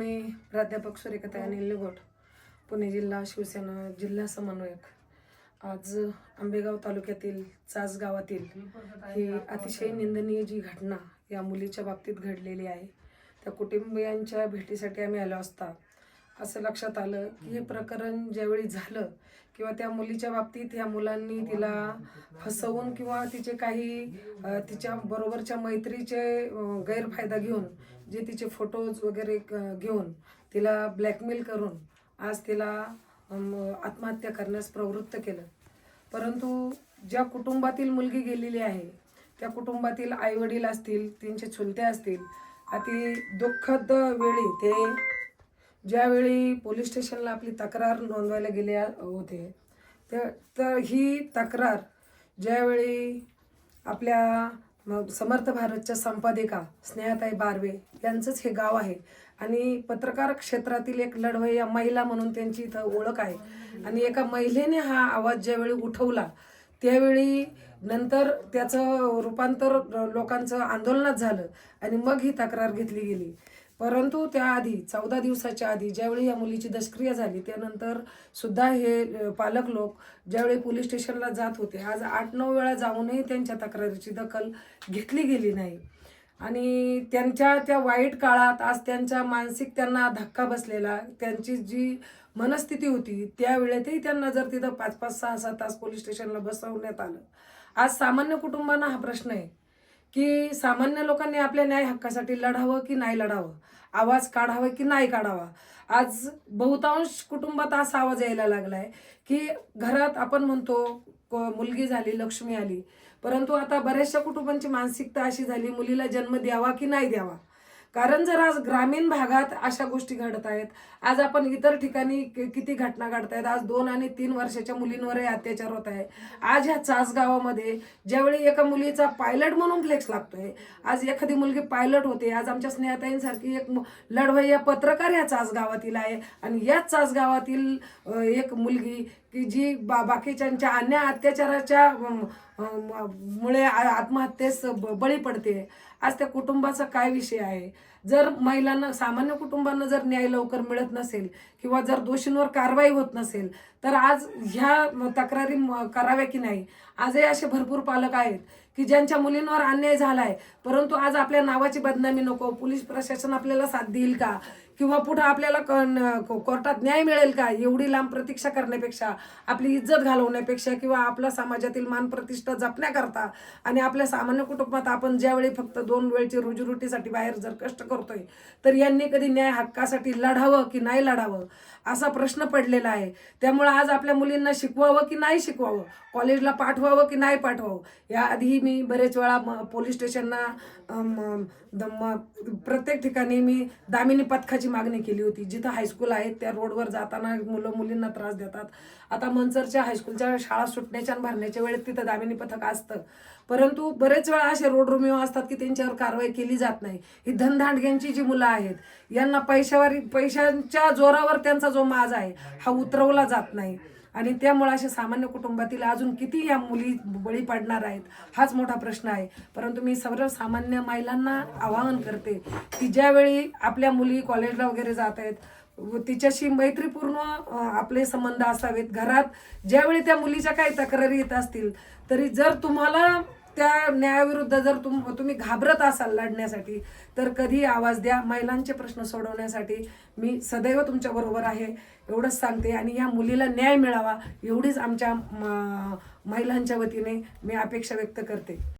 मी प्राध्यापक सुरेखता अनिल निगोट पुणे जिल्हा शिवसेना जिल्हा समन्वयक. आज आंबेगाव तालुक्यातील चास गावातील ही अतिशय निंदनीय जी घटना या मुलीच्या बाबतीत घडलेली आहे. त्या कुटुंबियांच्या भेटीसाठी आम्ही आलो असता. असं लक्षात आलं की हे प्रकरण ज्यावेळी झालं किंवा त्या मुलीच्या बाबतीत ह्या मुलांनी तिला फसवून किंवा तिचे काही तिच्या बरोबरच्या मैत्रीचे गैरफायदा घेऊन जे तिचे फोटोज वगैरे घेऊन तिला ब्लॅकमेल करून आज तिला आत्महत्या करण्यास प्रवृत्त केलं. परंतु ज्या कुटुंबातील मुलगी गेलेली आहे त्या कुटुंबातील आई वडील असतील त्यांचे चुलते असतील अति दुःखद वेळी ते ज्यावेळी पोलीस स्टेशनला आपली तक्रार नोंदवायला गेले होते तर तर ही तक्रार ज्यावेळी आपल्या समर्थ भारतच्या संपादिका स्नेहाताई बारवे यांचंच हे गाव आहे आणि पत्रकार क्षेत्रातील एक लढवय्या महिला म्हणून त्यांची इथं ओळख आहे. आणि एका महिलेने हा आवाज ज्यावेळी उठवला त्यावेळी नंतर त्याचं रूपांतर लोकांचं आंदोलनात झालं आणि मग ही तक्रार घेतली गेली. परंतु त्याआधी चौदा दिवसाच्या आधी ज्यावेळी या मुलीची दष्क्रिया झाली त्यानंतर सुद्धा हे पालक लोक ज्यावेळी पोलीस स्टेशनला जात होते आज आठ नऊ वेळा जाऊनही त्यांच्या तक्रारीची दखल घेतली गेली नाही. आणि त्यांच्या त्या वाईट काळात आज त्यांच्या मानसिक त्यांना धक्का बसलेला त्यांची जी मनस्थिती होती त्यावेळेतही त्यांना जर तिथं पाच पाच सहा सहा तास पोलीस स्टेशनला बसवण्यात आलं. आज सामान्य कुटुंबांना हा प्रश्न आहे. की सामान्य लोकांनी आपल्या न्याय हक्कासाठी लढावं की नाही लढावं? आवाज काढावा की नाही काढावा? आज बहुतांश कुटुंबात असा आवाज यायला लागलाय की घरात आपण म्हणतो क- मुलगी झाली लक्ष्मी आली. परंतु आता बऱ्याचशा कुटुंबांची मानसिकता अशी झाली मुलीला जन्म द्यावा की नाही द्यावा? कारण जर आज ग्रामीण भागात अशा गोष्टी घडत आहेत आज आपण इतर ठिकाणी किती घटना घडत आहेत आज दोन आणि तीन वर्षाच्या मुलींवरही अत्याचार होत आहे. आज ह्या चासगावामध्ये ज्यावेळी एका मुलीचा पायलट म्हणून फ्लेक्स लागतोय आज एखादी मुलगी पायलट होते आज आमच्या स्नेहताईंसारखी एक लढवय्या पत्रकार ह्या चासगावातील आहे. आणि याच चासगावातील एक मुलगी की जी बा बाकीच्यांच्या अन्य अत्याचाराच्या मुळे आ- आत्महत्येस ब- बळी पडते. आज त्या कुटुंबाचा काय विषय आहे? जर महिलांना सामान्य कुटुंबांना जर न्याय लवकर मिळत नसेल किंवा जर दोषींवर कारवाई होत नसेल तर आज ह्या तक्रारी कराव्या की नाही? आजही असे भरपूर पालक आहेत की ज्यांच्या मुलींवर अन्याय झाला आहे परंतु आज आपल्या नावाची बदनामी नको. पोलीस प्रशासन आपल्याला साथ देईल का? किंवा पुढं आपल्याला क- न- को- कोर्टात न्याय मिळेल का? एवढी लांब प्रतीक्षा करण्यापेक्षा आपली इज्जत घालवण्यापेक्षा किंवा आपल्या समाजातील मान प्रतिष्ठा जपण्याकरता आणि आपल्या सामान्य कुटुंबात आपण ज्यावेळी फक्त दोन वेळची रोजीरोटीसाठी बाहेर जर कष्ट करतोय तर यांनी कधी न्याय हक्कासाठी लढावं की नाही लढावं असा प्रश्न पडलेला आहे. त्यामुळे आज आपल्या मुलींना शिकवावं की नाही शिकवावं? कॉलेजला पाठवावं की नाही पाठवावं? याआधीही मी बरेच वेळा म- पोलीस स्टेशनना प्रत्येक ठिकाणी मी दामिनी पथकाची मागणी केली होती. जिथं हायस्कूल आहेत त्या रोडवर जाताना मुलं मुलींना त्रास देतात. आता मनसरच्या हायस्कूलच्या शाळा सुटण्याच्या आणि भरण्याच्या वेळेत तिथं दामिनी पथक असतं. परंतु बरेच वेळा असे रोड रोमिओ असतात की त्यांच्यावर कारवाई केली जात नाही. ही धनधांडग्यांची जी मुलं आहेत यांना पैशावर पैशांच्या जोरावर त्यांचा जो माज आहे हा उतरवला जात नाही. आणि त्यामुळे अशा सामान्य कुटुंबातील अजून किती या मुली बळी पडणार आहेत हाच मोठा प्रश्न आहे. परंतु मी सर्वसामान्य महिलांना आवाहन करते की ज्यावेळी आपल्या मुली कॉलेजला वगैरे जात आहेत व तिच्याशी मैत्रीपूर्ण आपले संबंध असावेत. घरात ज्यावेळी त्या मुलीच्या काही तक्रारी येत असतील तरी जर तुम्हाला त्या न्यायाविरुद्ध जर तुम तुम्ही घाबरत असाल लढण्यासाठी तर कधी आवाज द्या. महिलांचे प्रश्न सोडवण्यासाठी मी सदैव तुमच्या बरोबर आहे एवढंच सांगते. आणि या मुलीला न्याय मिळावा एवढीच आमच्या म- महिलांच्या वतीने मी अपेक्षा व्यक्त करते.